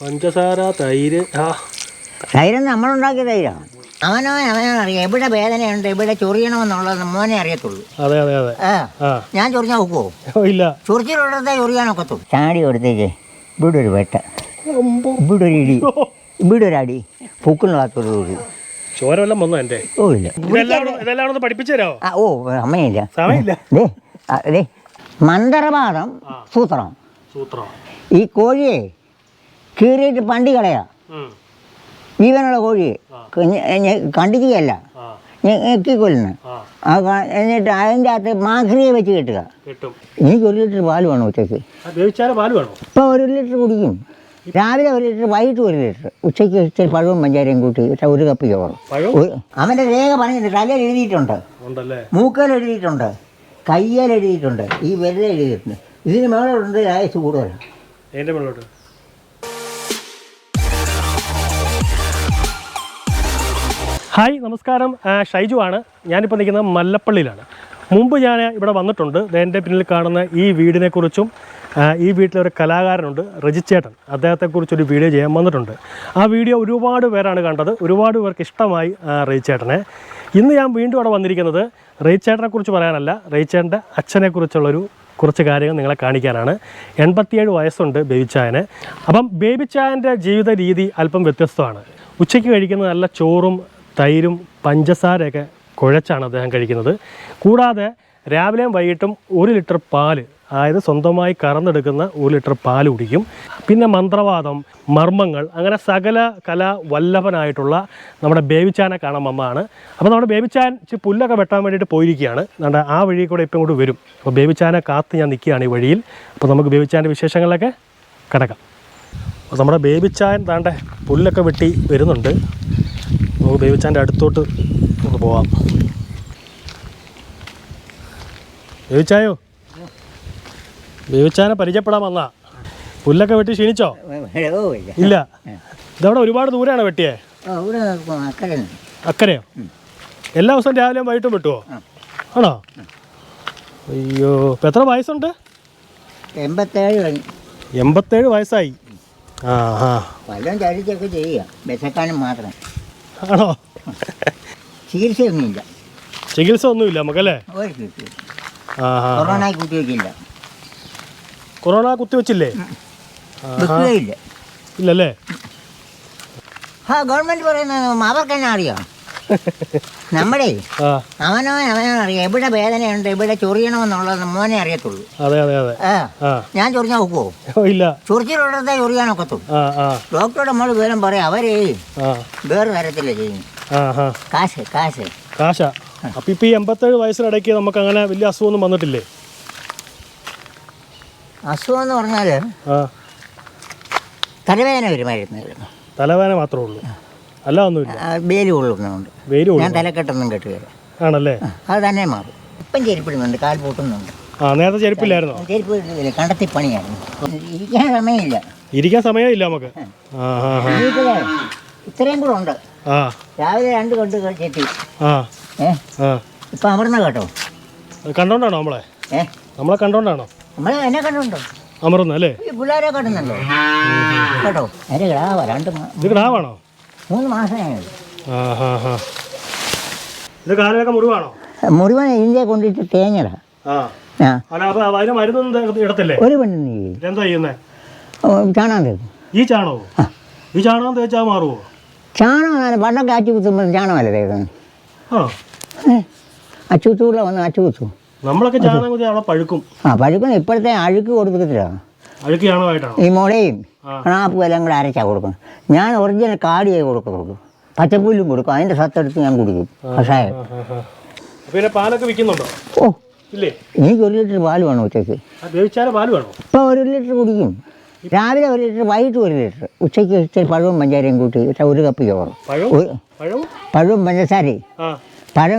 പഞ്ചസാര തൈര് ആ. ധൈര്യം നമ്മളുണ്ടാക്കിയ ധൈര്യമാണ് അവനവൻ അവനറിയാം എവിടെ വേദനയുണ്ട് എവിടെ ചൊറിയണമെന്നുള്ളത് മോനെ അറിയത്തുള്ളൂ. അതെ അതെ അതെ. ഞാൻ ചൊറിഞ്ഞാൽ ഒക്കുമോ ഇല്ല. ചൊറിച്ചിലുള്ളതേ ചൊറിയാനൊക്കത്തുള്ളൂ ചാടി കൊടുത്തേക്ക്. ഇവിടെ ഒരു വെട്ട. ഇവിടെ ഒരു ഇടി. ഇവിടെ ഒരു അടി. പൂക്കുന്ന ഭാഗത്തൊരു ഇടി ചോര വല്ലതും വന്നോ എന്റെ ഓ ഇല്ല. ഇതെല്ലാം കൂടെ- പഠിപ്പിച്ചു തരാമോ ആ ഓ അമ്മയില്ല സമയമില്ല. ദേ മന്ത്രവാദം സൂത്രം. സൂത്രം. ഈ കോഴിയെ കീറിയിട്ട് പണ്ടി കളയാ. ജീവനുള്ള കോഴിയെ കണ്ടിക്കുകയല്ല. ആ. ആ. എന്നിട്ട് അതിന്റെ അകത്ത് മാഖ്രിയെ വെച്ച് കെട്ടുക. കിട്ടും. എനിക്ക് ഒരു ലിറ്റർ പാൽ വേണം ഉച്ചയ്ക്ക്? പാൽ ഇപ്പോൾ ഒരു ലിറ്റർ കുടിക്കും. രാവിലെ ഒരു ലിറ്റർ വൈകിട്ട് ഒരു ലിറ്റർ. ഉച്ചയ്ക്ക് ഇച്ചിരി പഴവും പഞ്ചാരയും കൂട്ടി ഒരു കപ്പ് ചോറും. അവന്റെ രേഖ പറഞ്ഞിട്ട് തലയിൽ എഴുതിയിട്ടുണ്ട്. മൂക്കൽ എഴുതിയിട്ടുണ്ട്. കയ്യേൽ എഴുതിയിട്ടുണ്ട്. ഈ വിരൽ എഴുതിയിട്ടുണ്ട്. ഇതിന് മേളോട്ടുണ്ട് ആയുസ് കൂടുതലാണ്? ഹായ് നമസ്കാരം. ഷൈജു ആണ്. ഞാനിപ്പോൾ നിൽക്കുന്നത് മല്ലപ്പള്ളിയിലാണ്. മുമ്പ് ഞാൻ ഇവിടെ വന്നിട്ടുണ്ട്. എന്റെ പിന്നിൽ കാണുന്ന ഈ വീടിനെക്കുറിച്ചും ഈ വീട്ടിലൊരു കലാകാരനുണ്ട് രജിച്ചേട്ടൻ അദ്ദേഹത്തെക്കുറിച്ചൊരു വീഡിയോ ചെയ്യാൻ വന്നിട്ടുണ്ട്. ആ വീഡിയോ ഒരുപാട് പേരാണ് കണ്ടത്. ഒരുപാട് പേർക്ക് ഇഷ്ടമായി റജിച്ചേട്ടനെ. ഇന്ന് ഞാൻ വീണ്ടും അവിടെ വന്നിരിക്കുന്നത് റജിച്ചേട്ടനെക്കുറിച്ച് പറയാനല്ല റജിച്ചേട്ടന്റെ അച്ഛനെക്കുറിച്ചുള്ളൊരു കുറച്ച് കാര്യങ്ങൾ നിങ്ങളെ കാണിക്കാനാണ്. എൺപത്തിയേഴ് വയസ്സുണ്ട് ബേബിച്ചായന്. അപ്പം ബേബിച്ചായന്റെ ജീവിത രീതി അല്പം വ്യത്യസ്തമാണ്. ഉച്ചയ്ക്ക് കഴിക്കുന്നത് നല്ല ചോറും തൈരും പഞ്ചസാരയൊക്കെ കുഴച്ചാണ് അദ്ദേഹം കഴിക്കുന്നത്. കൂടാതെ രാവിലെയും വൈകിട്ടും ഒരു ലിറ്റർ പാൽ അതായത് സ്വന്തമായി കറന്നെടുക്കുന്ന ഒരു ലിറ്റർ പാൽ കുടിക്കും. പിന്നെ മന്ത്രവാദം മർമ്മങ്ങൾ അങ്ങനെ സകല കല വല്ലഭനായിട്ടുള്ള നമ്മുടെ ബേബിച്ചാനെ കാണാൻ വന്നതാണ് അപ്പോൾ നമ്മുടെ ബേബിച്ചാൻ പുല്ലൊക്കെ വെട്ടാൻ വേണ്ടിയിട്ട് പോയിരിക്കുകയാണ്. നമ്മുടെ ആ വഴി കൂടെ ഇപ്പം ഇങ്ങോട്ട് വരും. അപ്പോൾ ബേബിച്ചാനെ കാത്ത് ഞാൻ നിൽക്കുകയാണ് ഈ വഴിയിൽ. അപ്പോൾ നമുക്ക് ബേബിച്ചാന്റെ വിശേഷങ്ങളിലൊക്കെ കിടക്കാം. അപ്പോൾ നമ്മുടെ ബേബിച്ചാൻ താണ്ടെ പുല്ലൊക്കെ വെട്ടി വരുന്നുണ്ട്. നമുക്ക് ബേബിച്ചാന്റെ അടുത്തോട്ട് നമുക്ക് പോവാം. ബേബിച്ചായോ ബേബിച്ചാനെ പരിചയപ്പെടാൻ വന്നാ. പുല്ലൊക്കെ വെട്ടി ക്ഷീണിച്ചോ? ഇല്ല. ഇതവിടെ ഒരുപാട് ദൂരെയാണ് വെട്ടിയേ. അക്കരയോ? എല്ലാ ദിവസവും രാവിലെയും വൈകിട്ടും വെട്ടുവോ? ആണോ? അയ്യോ ഇപ്പം എത്ര വയസ്സുണ്ട്? എൺപത്തേഴ് എൺപത്തേഴ് വയസ്സായി. ആ ആ. വല്ലതും ചരിച്ചൊക്കെ ചെയ്യുക വിശക്കാനും മാത്രം. ആണോ? ചികിത്സയൊന്നുമില്ല. ചികിത്സ ഒന്നുമില്ല നമുക്കല്ലേ കൊറോണ കുത്തിവെക്കില്ല കൊറോണ കുത്തിവെച്ചില്ലേ ഇല്ലല്ലേ? ആ ഗവൺമെന്റ് പറയുന്നത് അവർക്ക് തന്നെ അറിയാം നമ്മുടെ അവനോ അവനവൻ അറിയാം. എവിടെ വേദനയുണ്ട് എവിടെ ചൊറിയണമെന്നുള്ളത് മോനെ അറിയത്തുള്ളൂ. അതെ അതെ അതെ. ഞാൻ ചൊറിഞ്ഞാൽ ഒക്കുവോ? ഓ ഇല്ല. ചൊറിച്ചിലുള്ളതേ ചൊറിയാനൊക്കത്തുള്ളൂ ആ ആ. ഡോക്ടറുടെ മോൾ വിവരം പറയാം. അവരേ വേറെ തരത്തില്ല ചെയ്യും. കാശ് കാശ്. കാശ? അപ്പൊ ഇപ്പൊ ഈ എൺപത്തേഴ് വയസ്സിനിടയ്ക്ക് നമുക്ക് അങ്ങനെ വലിയ അസുഖമൊന്നും വന്നിട്ടില്ലേ? അസുഖം എന്ന് പറഞ്ഞാൽ ആ. തലവേദന വരുമായിരുന്നു. തലവേദന മാത്രമേ ഉള്ളൂ. അല്ല ഒന്നുമില്ല. വേര് കൊള്ളുന്നുണ്ട്. വേര് ഞാൻ തലക്കെട്ടൊന്നും കെട്ടുകയില്ല ആണല്ലേ? അത് തന്നെ മാറും. ഇപ്പം ചെരുപ്പിടുന്നുണ്ട് കാൽ പൂട്ടുന്നുണ്ട്. ആ നേരത്തെ ചെരുപ്പില്ലായിരുന്നോ? ചെരുപ്പ് ഇട്ടില്ല കണ്ടത്തി പണിയായിരുന്നു. ഇരിക്കാൻ സമയമില്ല. ഇരിക്കാൻ സമയമില്ല നമുക്ക്. ഇത്രയും കൂടെ ഉണ്ട്. രാവിലെ രണ്ട് കൊണ്ട് ചെത്തി ഇപ്പം അമർന്ന കേട്ടോ? കണ്ടോണ്ടാണോ നമ്മളെ? നമ്മളെ കണ്ടോണ്ടാണോ? നമ്മളെ എന്നെ കണ്ടുണ്ടോ? അമർന്നല്ലേ പിള്ളേരെ കണ്ടുന്നുണ്ടോ? കേട്ടോ? എന്റെ കിടാവാ രണ്ട് ഇത് കിടാവാണോ മൂന്ന് മാസമേ ഇത് മുറിവാണോ? ഇന്ത്യ കൊണ്ടിട്ട് തേങ്ങടാ. ഒരു പെണ്ണിന് ചാണകം തേക്കും. ഈ ചാണോ ഈ ചാണകം തേച്ചാൽ മാറുമോ ചാണകം പണ്ടം കാച്ചി കുത്തുമ്പോൾ ചാണകമല്ലേ തേക്കുന്നത്? അച്ചുത്തൂടെ വന്ന് അച്ചു കുത്തു. നമ്മളൊക്കെ ചാണകം പഴുക്കും. ആ പഴുക്കുന്ന ഇപ്പോഴത്തെ അഴുക്ക് ചാണകമായിട്ടാണോ ഈ മുളയും എല്ലാം കൂടെ അരച്ചാൽ കൊടുക്കണം. ഞാൻ ഒറിജിനൽ കാടിയായി കൊടുക്കും പച്ചപ്പുല്ലും കൊടുക്കും. അതിന്റെ സത്തെടുത്ത് ഞാൻ കുടിക്കും. കഷായം പാലൊക്കെ വിൽക്കുന്നുണ്ടോ? ഓ. ഇല്ലേ? എനിക്ക് ഒരു ലിറ്റർ പാൽ വേണം ഉച്ചയ്ക്ക്? പാൽ ഇപ്പോൾ ഒരു ലിറ്റർ കുടിക്കും. രാവിലെ ഒരു ലിറ്റർ വൈകിട്ട് ഒരു ലിറ്റർ. ഉച്ചയ്ക്ക് ഇച്ചിരി പഴവും പഞ്ചാരയും കൂട്ടി. ഒരു കപ്പ് ചോറും. പഴവും? പഞ്ചസാരയും. ആ.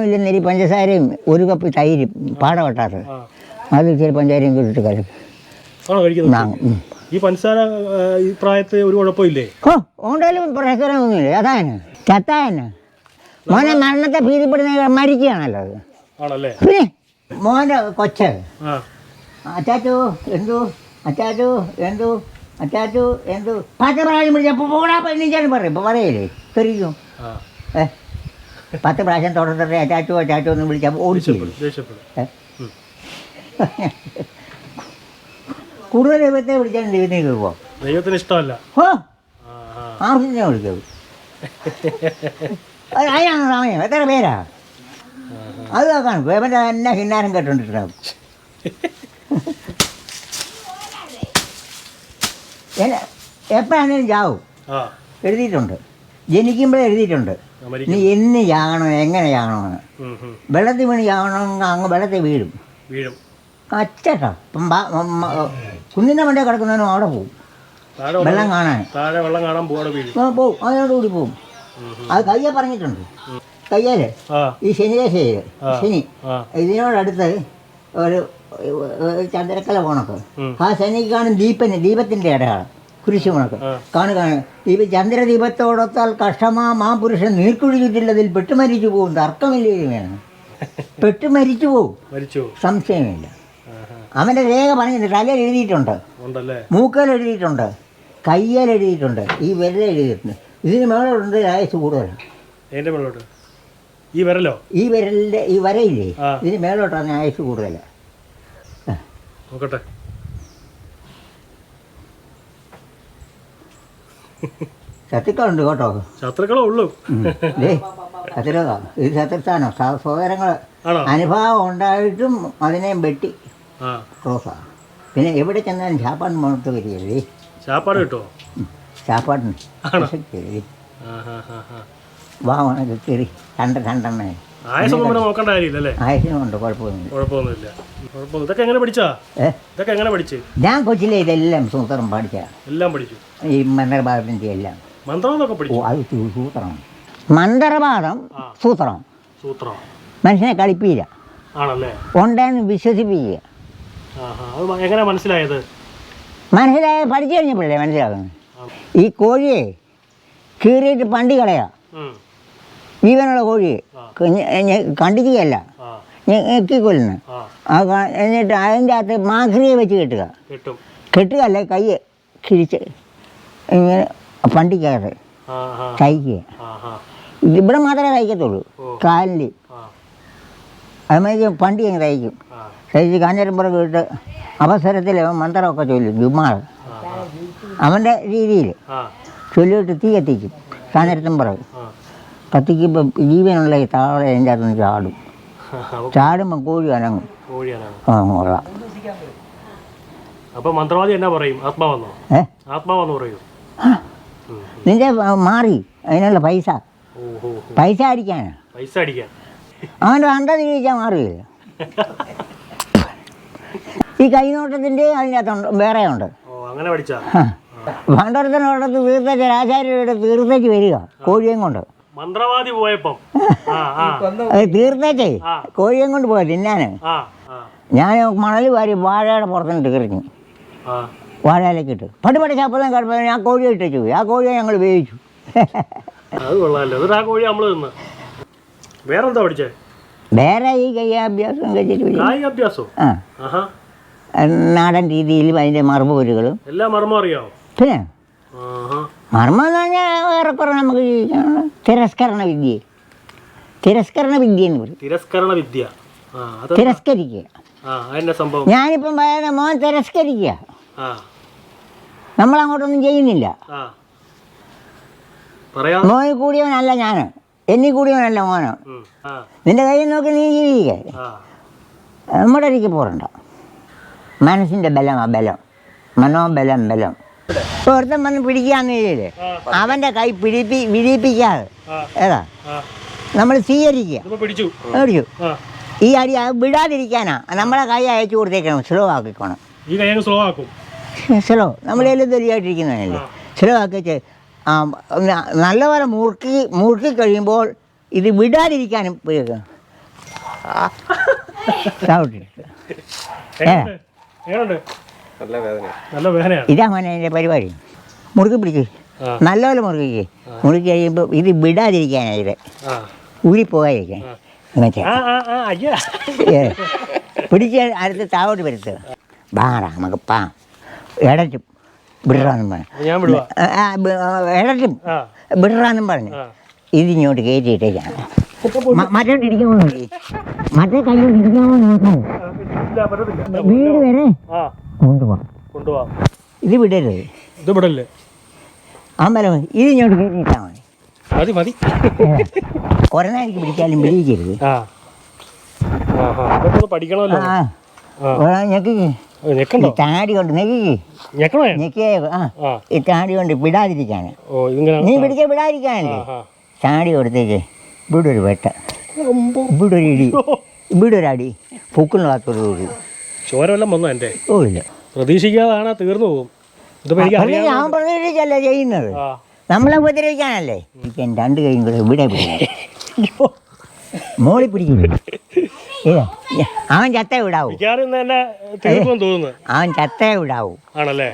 ഇല്ലെന്നേരി പഞ്ചസാരയും ഒരു കപ്പ് തൈരും പാടവട്ടാറ് അത് ഇച്ചിരി പഞ്ചാരയും കൂട്ടിയിട്ട് കലക്കും. ആണോ കഴിക്കുന്നത്? ഈ പഞ്ചസാര ഈ ഒരു കുഴപ്പമില്ലേ? ഓ ഉണ്ടെങ്കിലും പ്രശ്നമൊന്നുമില്ല അതാണ് ചത്തായന് മോനെ മരണത്തെ ഭീതിപ്പെടുന്ന മരിക്കുകയാണല്ലോ അത്. ആണല്ലേ? പിന്നെ മോന്റെ കൊച്ച്. അച്ചാച്ചു എന്തു? അച്ചാച്ചു എന്തു? അച്ചാച്ചു എന്തു? പത്ത് പ്രാവശ്യം വിളിച്ചപ്പോൾ പോടാ പെണ്ണിച്ചാണ് പറയും. ഇപ്പം പറയില്ലേ? തെറിയും ആ. ഏ? പത്ത് പ്രാവശ്യം തുടർന്നിട്ട് അച്ചാച്ചു അച്ചാച്ചു എന്ന് വിളിച്ചപ്പോൾ ഓടിച്ചു ഏ? കൂടുതൽ ദൈവത്തെ വിളിച്ചാൽ ദൈവത്തിന് കേൾക്കുമോ ദൈവത്തിന് ഇഷ്ടമല്ല. ഹോ? ആർക്കും വിളിക്കൂ. അതിനാണ് സമയം. എത്ര പേരാ? അത് കാണും വേവന്റെ തന്നെ ഹിന്നാരം കേട്ടോണ്ടിട്ടുണ്ടാവും എപ്പോഴാണെങ്കിലും ചാവും. എഴുതിയിട്ടുണ്ട്. ജനിക്കുമ്പോഴേ എഴുതിയിട്ടുണ്ട്. നീ എന്ന് ചാകണം എങ്ങനെ ചാകണമെന്ന്. വെള്ളത്തിൽ വീണ് ചാകണമെങ്കിൽ അങ്ങ് വെള്ളത്തിൽ വീഴും. വീഴും. അച്ചട്ടാ. കുന്നിന്റെ മണ്ടേ കിടക്കുന്നതിനും അവിടെ പോകും വെള്ളം കാണാൻ. താഴെ വെള്ളം കാണാൻ പോകും വീഴും. ആ, പോവും. അതിനോട് കൂടി പോകും. അത് കയ്യെ പറഞ്ഞിട്ടുണ്ട്. കയ്യൽ. ഈ ശനിദേശയിൽ ആ. ശനി. ഇതിനോടടുത്ത് ഒരു ചന്ദ്രക്കല പോണക്ക്. ആ ശനി കാണും ദീപന് ദീപത്തിന്റെ അടയാളം കുരിശ് ആ. കാണു കാണു. ദീപ ചന്ദ്രദീപത്തോടൊത്താൽ കഷ്ടമാ മാ പുരുഷൻ നീർക്കുഴി ചുറ്റില്ലതിൽ പെട്ടു മരിച്ചു പോകും തർക്കമില്ലേ വേണം പെട്ടു മരിച്ചു പോകും സംശയമില്ല. അവന്റെ രേഖ പറഞ്ഞിട്ടുണ്ട് തലയിൽ എഴുതിയിട്ടുണ്ട്. മൂക്കയിൽ മൂക്കൽ എഴുതിയിട്ടുണ്ട് കയ്യേൽ എഴുതിയിട്ടുണ്ട് ഈ വിരൽ എഴുതിയിട്ടുണ്ട്. ഇതിന് മേളോട്ടുണ്ട് ആയുസ് കൂടുതലാണ് ഈ വിരലോ? ഈ വിരലിന്റെ ഈ വരയില്ലേ? ഇതിന് മേളോട്ടാണ് ആയുസ് കൂടുതലാണ് നോക്കട്ടെ. ശത്രുക്കളുണ്ട് കേട്ടോ. ശത്രുക്കളേ ഉള്ളൂ. ദേ ശത്രുക്ക ഇത് ശത്രുസ്ഥാനോ. സഹോദരങ്ങൾ അനുഭവം ഉണ്ടായിട്ടും അതിനെയും വെട്ടി ക്രോസാണ് പിന്നെ എവിടെ ചെന്നാലും ചാപ്പാട് മുഖത്ത് വരികയല്ലേ? ചാപ്പാട് കിട്ടുമോ ചാപ്പാടിന് ആണോ? ശരി ആ ഹാ ഹാ ഹാ വാ ഉണക്ക് കയറി രണ്ട് രണ്ടെണ്ണേ ആയസൊന്നും പിന്നെ നോക്കേണ്ട കാര്യമില്ല അല്ലേ? ആയുസിനുണ്ട് കുഴപ്പമൊന്നുമില്ല. ഇതൊക്കെ എങ്ങനെ പഠിച്ചാ? ഇതൊക്കെ എങ്ങനെ പഠിച്ച്? ഞാൻ കൊച്ചിലെ ഇതെല്ലാം സൂത്രം പഠിച്ച. എല്ലാം പഠിച്ചു. ഈ എല്ലാം. മന്ത്രമൊക്കെ ഓ പഠിച്ചു? അത് സൂത്രം. മന്ത്രവാദം. സൂത്രം. സൂത്രം. മനുഷ്യനെ കളിപ്പിക്കില്ല ആണല്ലേ? ഉണ്ടെന്ന് വിശ്വസിപ്പിക്കുക. എങ്ങനെ മനസ്സിലായത്? മനസ്സിലായ പഠിച്ചു കഴിഞ്ഞപ്പോഴേ മനസ്സിലാകുന്നത്. ആ. ഈ കോഴിയെ കീറിയിട്ട് പണ്ടി കളയാ. ജീവനുള്ള കോഴിയെ. കണ്ടിരിക്കുകയല്ല കണ്ടിക്കുകയല്ല. ഞെക്കിക്കൊല്ലുന്നു. എന്നിട്ട് അതിന്റെ അകത്ത് മാക്രിയെ വെച്ച് കെട്ടുക. കെട്ടുക കെട്ടുകയല്ല കൈ കിഴിച്ച് ഇങ്ങനെ ഹാ ഇത് ഇവിടെ മാത്രമേ തയ്ക്കത്തുള്ളൂ. കാലിൽ അതുമായി അതുമാതിരി പണ്ടി അങ്ങ് തയ്ക്കും. തയ്ച്ച് കാഞ്ഞിരപ്പുറം ഇട്ട് അവസരത്തിൽ അവൻ മന്ത്രമൊക്കെ ചൊല്ലും ജുമാൾ അവന്റെ രീതിയിൽ ചൊല്ലിയിട്ട് തീ കത്തിക്കും കാഞ്ഞിരത്തും പുറകെ. കത്തിക്കുമ്പോൾ ജീവനുള്ള ഈ താളെ എന്റെ അകത്തുനിന്ന് ചാടും. ചാടുമ്പോൾ കോഴി അനങ്ങും. ആ കൊള്ളാം അപ്പൊ മന്ത്രവാദി എന്നാ പറയും? ആത്മാവെന്നോ? ആത്മാവെന്ന് പറയും? നിന്റെ മാറി അതിനുള്ള പൈസ. പൈസ അടിക്കാനാ. പൈസ അടിക്കാൻ. അവന്റെ അണ്ട തിരിച്ചാൽ മാറില്ല ഈ കൈനോട്ടത്തിന്റെ അതിനകത്തുണ്ട് വേറെ ഉണ്ട് അങ്ങനെ പഠിച്ചാ? പണ്ടൊരുത്തനോടത്ത് തീർത്തേച്ച് രാജാരിയുടെ തീർത്തേച്ച് വരിക കോഴിയും കൊണ്ട്. മന്ത്രവാദി പോയപ്പം. തീർത്തേച്ചേ. കോഴിയും കൊണ്ട് പോയത് ആ ഞാൻ മണൽ വാരി വാഴയുടെ പുറത്തുനിന്ന് ആ. വാഴയിലേക്ക് ഇട്ട്. പടി പടി ശബ്ദം കിടപ്പോൾ ഞാൻ കോഴിയെ ഇട്ടു പോയി ആ കോഴിയെ ഞങ്ങൾ ഉപയോഗിച്ചു. അത് കൊള്ളാമല്ലോ എന്നിട്ട് ആ കോഴി നമ്മൾ വേറെന്താ പഠിച്ചേ? വേറെ ഈ കയ്യാഭ്യാസം കഴിച്ചിട്ട് ആ. നാടൻ രീതിയിലും അതിന്റെ മറുപൊരുകളും എല്ലാ മർമ്മം പിന്നെ മർമ്മം എന്ന് പറഞ്ഞാൽ ഏറെക്കുറെ നമുക്ക് തിരസ്കരണ വിദ്യ തിരസ്കരണ വിദ്യ എന്ന് പറയും. തിരസ്കരണ വിദ്യ. തിരസ്കരിക്കുക. അതിന്റെ ഞാനിപ്പം പറയുന്ന മോൻ തിരസ്കരിക്കുക. നമ്മളങ്ങോട്ടൊന്നും ചെയ്യുന്നില്ല. മോൻ മോനിൽ കൂടിയവനല്ല ഞാൻ എന്നിൽ കൂടിയവനല്ല മോനോ. ഉം. നിന്റെ കയ്യിൽ നോക്കി നീ ജീവിക്കേ. നമ്മുടെ അരിക്ക് പോരണ്ട. മനസ്സിന്റെ ബലമാ ബലം. മനോബലം ബലം. ഇപ്പോൾ ഒരുത്തൻ വന്ന് പിടിക്കാന്ന് ചെയ്തില്ലേ അവന്റെ കൈ പിടിപ്പി വിടിപ്പിക്കാതെ ആ. ഏതാ? നമ്മൾ സ്വീകരിക്കുക. പിടിച്ചു. ഈ അടി വിടാതിരിക്കാനാ. നമ്മളെ കൈ അയച്ചു കൊടുത്തേക്കണം. സ്ലോ ആക്കിക്കോണം. സ്ലോ ആക്കും. സ്ലോ. നമ്മളെല്ലാം തെളിയായിട്ടിരിക്കുന്നതല്ലേ സ്ലോ ആക്കിച്ച് ആ ന- നല്ലപോലെ മുറുക്കി മുറുക്കി കഴിയുമ്പോൾ ഇത് വിടാതിരിക്കാനും ഉപയോഗിക്കണം വേദനയാണ് ഇതാ മോനെ എന്റെ പരിപാടി. മുറുക്കി പിടിക്ക്. നല്ലപോലെ മുറുക്കിക്ക്. മുറുക്കി കഴിയുമ്പോൾ ഇത് വിടാതിരിക്കാനാണ് ഇത്. ആ. ഊരിപ്പോകാതിരിക്കാൻ. എന്നുവെച്ചാൽ ആ ആ ആ അയ്യാ. ഏ, പിടിച്ച് അടുത്ത് താവോട്ട് വരുത്തുക ബാറാ നമുക്ക് പാ. ഇടച്ചു വിടറാന്നും പറഞ്ഞു. ഞാൻ ഇടറ്റും വിടറാന്നും പറഞ്ഞു. ഇതിങ്ങോട്ട് മറ്റേ ഇരിക്കാമോ നോക്കി മറ്റേ ഇരിക്കാമോ നോക്കാം വീട് വരെ കൊണ്ടുപോവാം. ഇത് വിടരുത്. ഇത് വിടല്ലേ? അമ്പലം ഇങ്ങോട്ട് കയറ്റിയിട്ടാ മതി. മതി മതി. കുറേ പിടിച്ചാലും പിടിക്കരുത് പഠിക്കണമല്ലോ. ആ ഈ താടി കൊണ്ട് നെക്കി ആ ഈ താടി കൊണ്ട് വിടാതിരിക്കാൻ. നീ പിടിക്കാൻ വിടാതിരിക്കാനല്ലേ? താടി കൊടുത്തേക്ക്. ഇവിടെ ഒരു വെട്ട. ഇവിടെ ഒരു ഇടി. ഇവിടെ ഒരു അടി. പൂക്കുന്ന ഭാഗത്തൊരു ഇടി ചോര വല്ലതും വന്നോ എന്റെ? ഓ ഇല്ല. പ്രതീക്ഷിക്കാതാണ് തീർന്നു പോകും. ഞാൻ പ്രതീക്ഷിച്ചല്ല ചെയ്യുന്നത്. നമ്മളെ ഉപദ്രവിക്കാനല്ലേ? എനിക്ക് രണ്ട് കൈയും കൂടെ ഇവിടെ പിടിക്കും മോളി ഇതാ. അവൻ ചത്തേ വിടാവൂ. അവൻ ചത്തേ വിടാവൂ. ആണല്ലേ?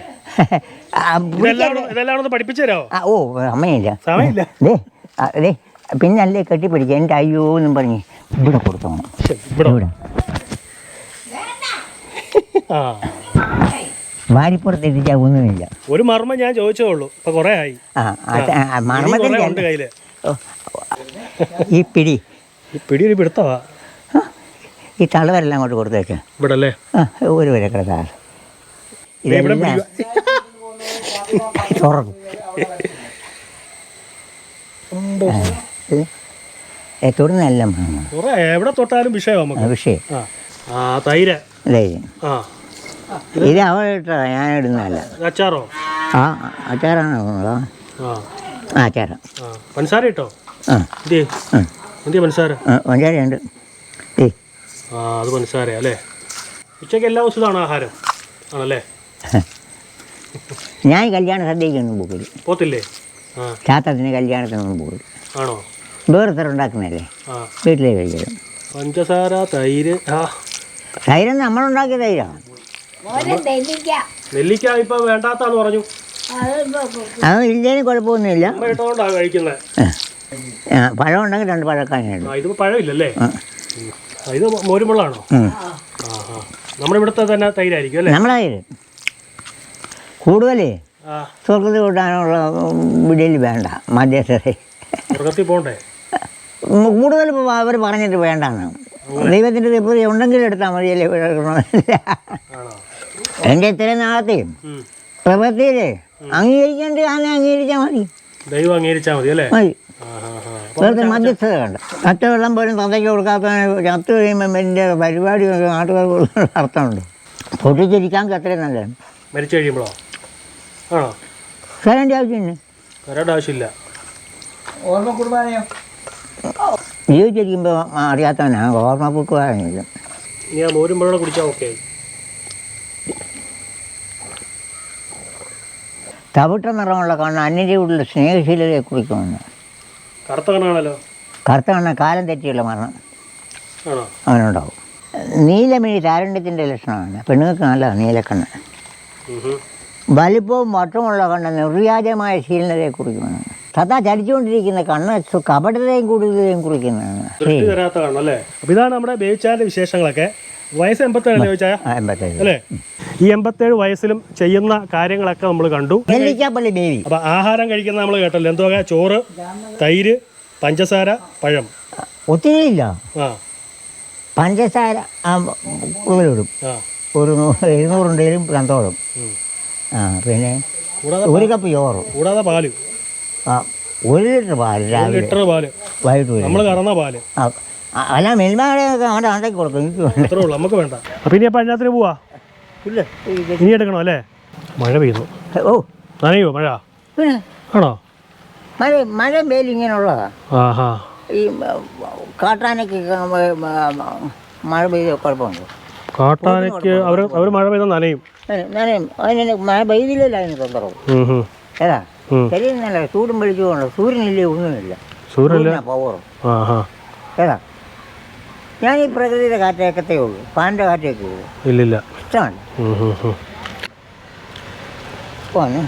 ഓ സമയമില്ല. അതെ ദേ അല്ലേ കെട്ടിപ്പിടിക്കുക എന്റെ അയ്യോ എന്നും പറഞ്ഞ് ഇവിടെ കൊടുത്തോണം ശരി, ഇവിടെ. വാരിപ്പുറത്ത് എത്തിച്ചാൽ ഒന്നുമില്ല. ഒരു മർമ്മം ഞാൻ ചോദിച്ചോളൂ ഇപ്പൊ കുറെ ആയി. ആ ഓ, ഈ പിടി. ഈ പിടി ഒരു പിടുത്തവാ. ഈ തളവരെല്ലാം അങ്ങോട്ട് കൊടുത്തേക്ക്. ഇവിടെ അല്ലേ ആ ഒരു വരെ ഇതെല്ലാം തുറക്കും കുറെ എവിടെ തൊട്ടാലും വിഷയം വിഷയം. തൈര്. ആ. ഇത് ഇട്ടതാ ഞാൻ ഇടുന്നതല്ല. അച്ചാറോ? ആ അച്ചാറാണോ ആ ആ. ആ അച്ചാറാ. ആ പഞ്ചസാര ഇട്ടോ? ഏയ് ആ അത് മനസ്സിലായ അല്ലേ? ഉച്ചയ്ക്ക് എല്ലാ ദിവസവും ഇതാണോ ആഹാരം? ആണല്ലേ? ഞാൻ കല്യാണ സദ്യക്കൊന്നും പോകില്ല പോത്തില്ലേ? ആ. ചാത്തത്തിന് കല്യാണത്തിനൊന്നും പോകില്ല ആണോ? വേറെ ഉണ്ടാക്കുന്നതല്ലേ? വീട്ടിലേ കഴിക്കും പഞ്ചസാര തൈര് ആ. തൈരം നമ്മളുണ്ടാക്കിയ തൈരാണ്. നെല്ലിക്ക. ഇപ്പൊ വേണ്ടാത്താന്ന് പറഞ്ഞു. അത് ഇല്ലേനും കുഴപ്പമൊന്നുമില്ല. കഴിക്കുന്നത് പഴം ഉണ്ടെങ്കിൽ രണ്ട് പഴക്കാനുണ്ട്. ഇത് ഇതിപ്പോ പഴമില്ലല്ലേ? ഇത് മോരുമുള്ളാണോ നമ്മുടെ ഇവിടുത്തെ തന്നെ തൈരായിരിക്കും അല്ലേ? നമ്മളെ തൈര് കൂടുതലേ സ്വർഗത്തിൽ കൂട്ടാനുള്ള വിടിയിൽ വേണ്ട മധ്യസ്ഥരെ. സ്വർഗത്തിൽ പോണ്ടേ? കൂടുതൽ അവർ പറഞ്ഞിട്ട് വേണ്ടാണ് ദൈവത്തിന്റെ തൃപ്തി ഉണ്ടെങ്കിൽ എടുത്താൽ മതിയല്ലേ അല്ലേ എന്റെ ഇത്രയും നാളത്തെയും. പ്രവൃത്തിയിലേ അംഗീകരിക്കേണ്ട അങ്ങനെ അംഗീകരിച്ചാൽ മതി. ദൈവം അംഗീകരിച്ചാൽ മതി അല്ലേ? മതി. വെറുതെ മധ്യസ്ഥത വേണ്ട പച്ചവെള്ളം പോലും തന്തയ്ക്ക് കൊടുക്കാത്ത ചത്തു കഴിയുമ്പോൾ എന്റെ പരിപാടി നാട്ടുകാർക്ക് അർത്ഥമുണ്ട്. പൊട്ടിച്ചിരിക്കാൻ അത്രയും നല്ലതാണ്. മരിച്ചു കഴിയുമ്പോഴോ? ആണോ? സ്ഥലന്റെ ആവശ്യമില്ല. വരേണ്ട ആവശ്യമില്ല. ജീവിച്ചിരിക്കുമ്പോൾ അറിയാത്തവനാണ് ഓർമ്മ പുക്കുവാനില്ല ഞാൻ മോരും വെള്ളം കുടിച്ചാൽ ഓക്കെ. തവിട്ട നിറമുള്ള കണ്ണ് വീട്ടിൽ സ്നേഹശീലതയെ കുറിക്കുമെന്ന്. കറുത്ത കണ്ണാണല്ലോ കറുത്ത കണ്ണ് കാലം തെറ്റിയുള്ള മരണം. ആണോ? അവനുണ്ടാവും. നീലമിഴി താരുണ്യത്തിന്റെ ലക്ഷണമാണ്. പെണ്ണുങ്ങൾക്ക് നല്ലതാണ് നീലക്കണ്ണ്. വലിപ്പവും വട്ടമുള്ള കണ്ണ് നിർവ്യാജമായ ശീലനതയെ കുറിക്കുന്നതാണ്. സദാ ചലിച്ചുകൊണ്ടിരിക്കുന്ന കണ്ണ് കപടതയും കൂടുതലും കുറിക്കുന്നതാണ്. ഇതാണ് നമ്മുടെ ബേബിച്ചാന്റെ വിശേഷങ്ങളൊക്കെ. വയസ്സ് എൺപത്തേഴ് ബേബിച്ചായ അല്ലേ? ഈ എൺപത്തേഴ് വയസ്സിലും ചെയ്യുന്ന കാര്യങ്ങളൊക്കെ നമ്മൾ കണ്ടു. നെല്ലിക്കാപ്പള്ളി ബേബി അപ്പൊ ആഹാരം കഴിക്കുന്ന നമ്മൾ കേട്ടല്ലോ. എന്തോ ചോറ് തൈര് പഞ്ചസാര പഴം. ഒത്തിരി ഇല്ല. ആ. പഞ്ചസാര കൂടുതലിടും ഒരു എഴുന്നൂറുണ്ടെങ്കിലും സന്തോഷം ആ പിന്നെ ഒരു കപ്പ് ചോറും. കൂടാതെ പാൽ. ആ ഒരു ലിറ്റർ പാൽ ലിറ്റർ പാൽ. വൈകിട്ട് വരും. നമ്മൾ കറന്ന പാൽ. ആ, ആ, അല്ല മെൽമാടെ അവന്റെ ആണ്ടേക്ക് കൊടുക്കും. എനിക്ക് വേണ്ട. അത്രേ ഉള്ളൂ നമുക്ക് വേണ്ട. അപ്പൊ ഇനി അപ്പൊ അതിനകത്തിന് പോവാ? ഇല്ല. ഇനി എടുക്കണോ അല്ലേ? മഴ പെയ്യുന്നു. ഓ. നനയോ മഴ? പിന്നെ? ആണോ? മഴ മഴ വെയിൽ ഇങ്ങനെയുള്ളതാ. ആഹാ. ഈ കാട്ടാനൊക്കെ മഴ പെയ്ത കുഴപ്പമുണ്ട്. കാട്ടാനയ്ക്ക് അവർ അവർ മഴ പെയ്താൽ നനയും. അതിന് മഴ പെയ്തില്ലല്ലോ അതിന് ഉം ഹും. ഏതാ? ഉം. ശരീരം ചൂടും വെളിച്ചമുണ്ട് സൂര്യനില്ലേ ഒന്നുമില്ല. സൂര്യല്ല പവറും ആഹാ. ഏതാ? ഞാൻ ഈ പ്രകൃതിയുടെ കാറ്റേക്കത്തേ ഉള്ളൂ. പാന്റെ കാറ്റേക്കേ ഉള്ളൂ. ഇല്ലില്ല. ഇഷ്ടമാണ്. പോന്നെ.